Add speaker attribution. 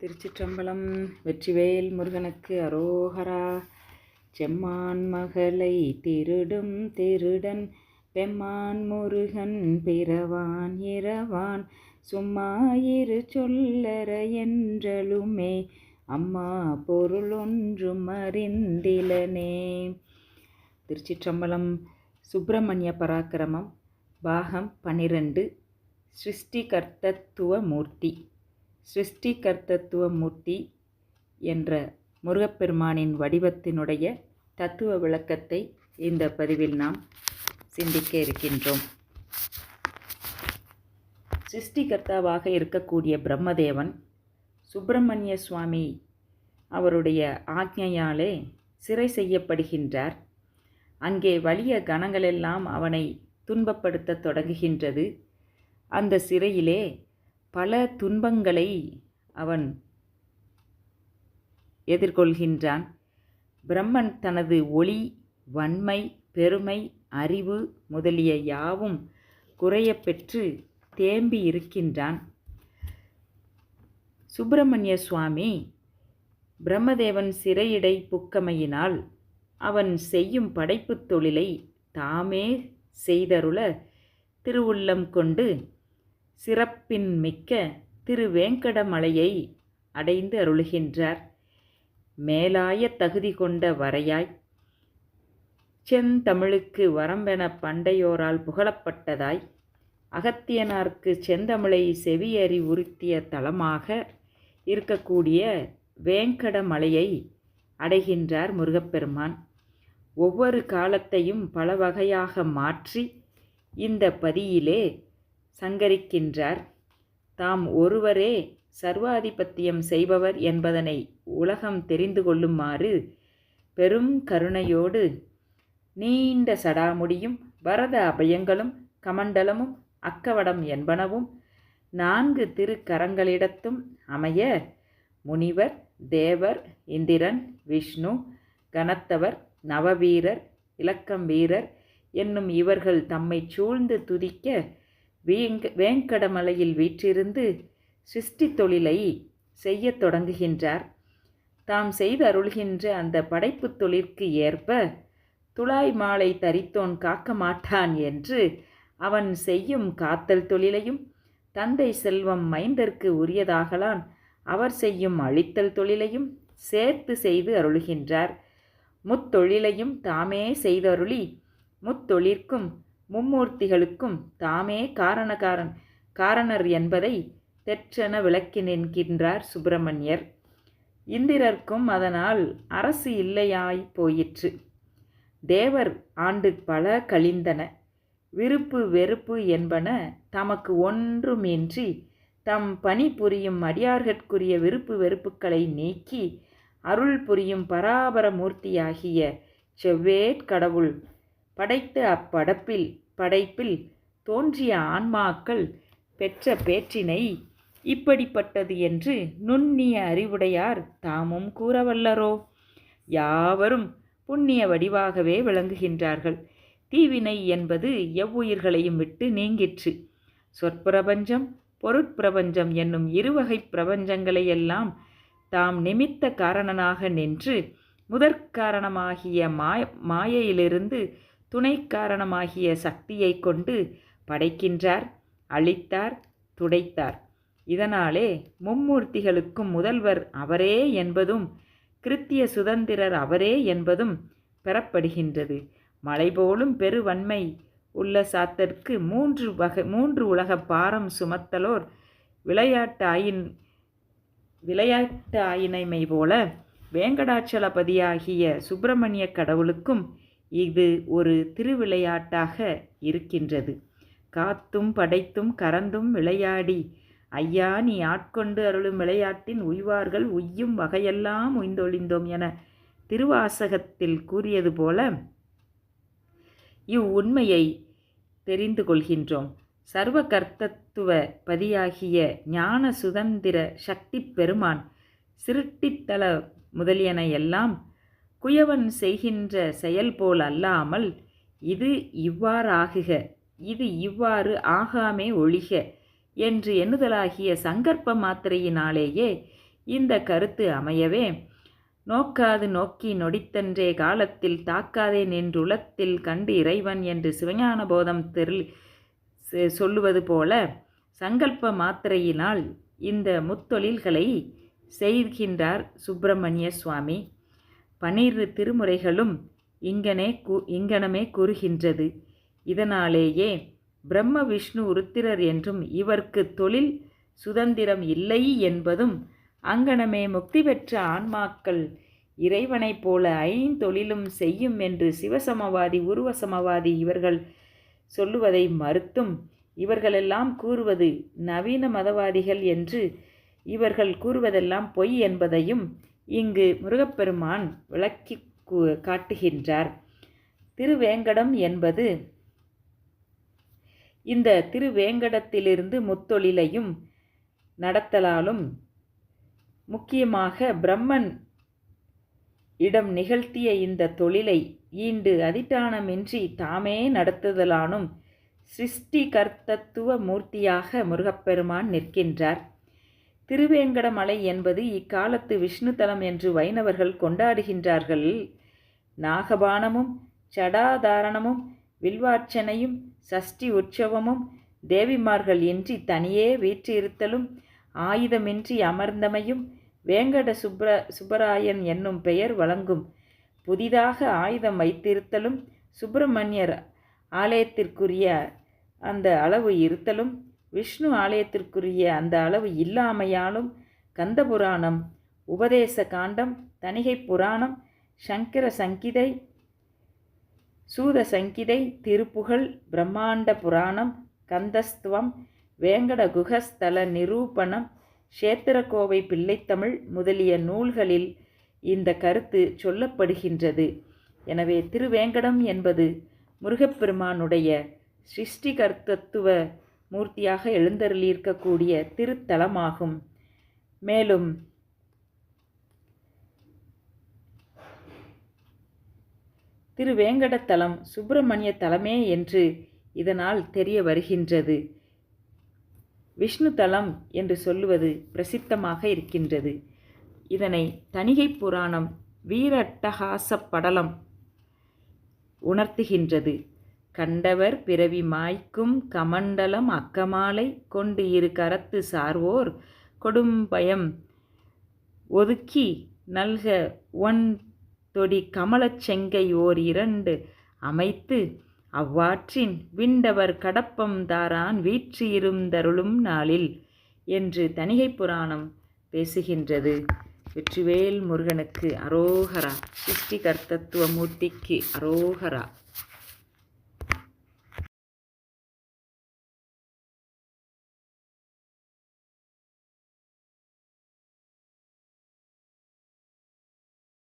Speaker 1: திருச்சிற்றம்பலம் வெற்றிவேல் முருகனுக்கு அரோகரா. செம்மான் மகளை திருடும் திருடன் பெம்மான் முருகன் பிறவான் இரவான். சும்மா இரு சொல்லற என்றலுமே அம்மா பொருளொன்றும் அறிந்திலனே. திருச்சிற்றம்பலம் சுப்பிரமணிய பராக்கிரமம் பாகம் பனிரெண்டு சிருஷ்டிகர்த்தத்துவ மூர்த்தி சிருஷ்டிகர்த்தத்துவ மூர்த்தி என்ற முருகப்பெருமானின் வடிவத்தினுடைய தத்துவ விளக்கத்தை இந்த பதிவில் நாம் சிந்திக்க இருக்கின்றோம். சிருஷ்டிகர்த்தாவாக இருக்கக்கூடிய பிரம்மதேவன் சுப்பிரமணிய சுவாமி அவருடைய ஆக்ஞையாலே சிறை செய்யப்படுகின்றார். அங்கே வலிய கணங்களெல்லாம் அவனை துன்பப்படுத்த தொடங்குகின்றது. அந்த சிறையிலே பல துன்பங்களை அவன் எதிர்கொள்கின்றான். பிரம்மன் தனது ஒளி வன்மை பெருமை அறிவு முதலிய யாவும் குறைய பெற்று தேம்பி இருக்கின்றான். சுப்பிரமணிய சுவாமி பிரம்மதேவன் சிறையிடை புக்கமையினால் அவன் செய்யும் படைப்புத் தொழிலை தாமே செய்தருள திருவுள்ளம் கொண்டு சிறப்பின் மிக்க திருவேங்கடமலையை அடைந்து அருளுகின்றார். மேலாய தகுதி கொண்ட வரையாய் செந்தமிழுக்கு வரம்பென பண்டையோரால் புகழப்பட்டதாய் அகத்தியனார்க்கு செந்தமிழை செவியறி உறுத்திய தலமாக இருக்கக்கூடிய வேங்கடமலையை அடைகின்றார் முருகப்பெருமான். ஒவ்வொரு காலத்தையும் பல வகையாக மாற்றி இந்த பதியிலே சங்கரிக்கின்றார். தாம் ஒருவரே சர்வாதிபத்தியம் செய்பவர் என்பதனை உலகம் தெரிந்து கொள்ளுமாறு பெரும் கருணையோடு நீண்ட சடாமுடியும் வரத அபயங்களும் கமண்டலமும் அக்கவடம் என்பனவும் நான்கு திருக்கரங்களிடத்தும் அமைய முனிவர் தேவர் இந்திரன் விஷ்ணு கனத்தவர் நவவீரர் இலக்கம் வீரர் என்னும் இவர்கள் தம்மை சூழ்ந்து துதிக்க வேங்க வேங்கடமலையில் வீற்றிருந்து சிருஷ்டி தொழிலை செய்யத் தொடங்குகின்றார். தாம் செய்து அருள்கின்ற அந்த படைப்புத் தொழிற்கு ஏற்ப துளாய் மாலை தரித்தோன் காக்க மாட்டான் என்று அவன் செய்யும் காத்தல் தொழிலையும் தந்தை செல்வம் மைந்தற்கு உரியதாகலான் அவர் செய்யும் அழித்தல் தொழிலையும் சேர்த்து செய்து அருளுகின்றார். முத்தொழிலையும் தாமே செய்தருளி முத்தொழிற்கும் மும்மூர்த்திகளுக்கும் தாமே காரணகாரன் காரணர் என்பதை தெற்றென விளக்கி நின்கின்றார் சுப்பிரமணியர். இந்திரர்க்கும் அதனால் அரசு இல்லையாய் போயிற்று. தேவர் ஆண்டு பல கழிந்தன. விருப்பு வெறுப்பு என்பன தமக்கு ஒன்றுமின்றி தம் பணி புரியும் அடியார்கட்குரிய விருப்பு வெறுப்புகளை நீக்கி அருள் புரியும் பராபர மூர்த்தியாகிய செவ்வேட் கடவுள் படைத்த அப்படப்பில் படைப்பில் தோன்றிய ஆன்மாக்கள் பெற்ற பேற்றினை இப்படிப்பட்டது என்று நுண்ணிய அறிவுடையார் தாமும் கூறவல்லரோ? யாவரும் புண்ணிய வடிவாகவே விளங்குகின்றார்கள். தீவினை என்பது எவ்வுயிர்களையும் விட்டு நீங்கிற்று. சொற்பிரபஞ்சம் பொருட்பிரபஞ்சம் என்னும் இருவகை பிரபஞ்சங்களையெல்லாம் தாம் நிமித்த காரணனாக நின்று முதற்காரணமாகிய மாய மாயையிலிருந்து துணை காரணமாகிய சக்தியை கொண்டு படைக்கின்றார் அழித்தார் துடைத்தார். இதனாலே மும்மூர்த்திகளுக்கும் முதல்வர் அவரே என்பதும் கிருத்திய சுதந்திரர் அவரே என்பதும் பெறப்படுகின்றது. மலை போலும் பெருவன்மை உள்ள சாத்தற்கு மூன்று வகை மூன்று உலக பாரம் சுமத்தலோர் விளையாட்டாயின் விளையாட்டு ஆயினைமை போல வேங்கடாச்சலபதியாகிய சுப்பிரமணிய கடவுளுக்கும் இது ஒரு திருவிளையாட்டாக இருக்கின்றது. காத்தும் படைத்தும் கறந்தும் விளையாடி ஐயா நீ ஆட்கொண்டு அருளும் விளையாட்டின் உய்வார்கள் உய்யும் வகையெல்லாம் உய்ந்தொழிந்தோம் என திருவாசகத்தில் கூறியது போல இவ்வுண்மையை தெரிந்து கொள்கின்றோம். சர்வ கர்த்தத்துவ பதியாகிய ஞான சுதந்திர சக்தி பெருமான் சிருட்டித்தல முதலியன எல்லாம் குயவன் செய்கின்ற செயல் போல் அல்லாமல் இது இவ்வாறாகுக இது இவ்வாறு ஆகாமே ஒழிக என்று எண்ணுதலாகிய சங்கற்ப மாத்திரையினாலேயே இந்த கருத்து அமையவே. நோக்காது நோக்கி நொடித்தன்றே காலத்தில் தாக்காதே நின்றுளத்தில் கண்டு இறைவன் என்று சிவஞான போதம் தெருள் சொல்லுவது போல சங்கல்ப மாத்திரையினால் இந்த முத்தொழில்களை செய்கின்றார் சுப்பிரமணிய சுவாமி. பனிரு திருமுறைகளும் இங்கனே கூ இங்கனமே கூறுகின்றது. இதனாலேயே பிரம்ம விஷ்ணு உருத்திரர் என்றும் இவர்க்கு தொழில் சுதந்திரம் இல்லை என்பதும் அங்கனமே முக்தி பெற்ற ஆன்மாக்கள் இறைவனைப் போல ஐந்தொழிலும் செய்யும் என்று சிவசமவாதி உருவசமவாதி இவர்கள் சொல்லுவதை மறுத்தும் இவர்களெல்லாம் கூறுவது நவீன மதவாதிகள் என்று இவர்கள் கூறுவதெல்லாம் பொய் என்பதையும் இங்கு முருகப்பெருமான் விளக்கி காட்டுகின்றார். திருவேங்கடம் என்பது இந்த திருவேங்கடத்திலிருந்து முத்தொழிலையும் நடத்தலாலும் முக்கியமாக பிரம்மன் இடம் நிகழ்த்திய இந்த தொழிலை ஈண்டு அதிட்டானமின்றி தாமே நடத்துதலானும் சிருஷ்டி கர்த்தத்துவ மூர்த்தியாக முருகப்பெருமான் நிற்கின்றார். திருவேங்கடமலை என்பது இக்காலத்து விஷ்ணு தலம் என்று வைணவர்கள் கொண்டாடுகின்றார்கள். நாகபானமும் சடாதாரணமும் வில்வார்ச்சனையும் சஷ்டி உற்சவமும் தேவிமார்கள் இன்றி தனியே வீற்றிருத்தலும் ஆயுதமின்றி அமர்ந்தமையும் வேங்கட சுப்ர சுப்பராயன் என்னும் பெயர் வழங்கும். புதிதாக ஆயுதம் வைத்திருத்தலும் சுப்பிரமணியர் ஆலயத்திற்குரிய அந்த அளவு இருத்தலும் விஷ்ணு ஆலயத்திற்குரிய அந்த அளவு இல்லாமையாலும் கந்தபுராணம் உபதேச காண்டம் தணிகை புராணம் சங்கர சங்கிதை சூத சங்கிதை திருப்புகழ் பிரம்மாண்ட புராணம் கந்தஸ்துவம் வேங்கட குகஸ்தல நிரூபணம் க்ஷேத்திரக்கோவை பிள்ளைத்தமிழ் முதலிய நூல்களில் இந்த கருத்து சொல்லப்படுகின்றது. எனவே திருவேங்கடம் என்பது முருகப்பெருமானுடைய சிருஷ்டிகர்த்தத்துவ மூர்த்தியாக எழுந்தருளியிருக்கக்கூடிய திருத்தலமாகும். மேலும் திருவேங்கடத்தலம் சுப்பிரமணிய தலமே என்று இதனால் தெரிய வருகின்றது. விஷ்ணு தலம் என்று சொல்லுவது பிரசித்தமாக இருக்கின்றது. இதனை தணிகை புராணம் வீரட்டகாச படலம் உணர்த்துகின்றது. கண்டவர் பிறவி மாய்க்கும் கமண்டலம் அக்கமாலை கொண்டு இரு கரத்து சார்வோர் கொடும்பயம் ஒதுக்கி நல்க ஒன் தொடி கமலச் செங்கை ஓர் இரண்டு அமைத்து அவ்வாற்றின் விண்டவர் கடப்பம் தாரான் வீற்றிருந்தருளும் நாளில் என்று தணிகை புராணம் பேசுகின்றது. வெற்றிவேல் முருகனுக்கு அரோகரா சிருஷ்டி கர்த்தத்துவ மூர்த்திக்கு அரோகரா.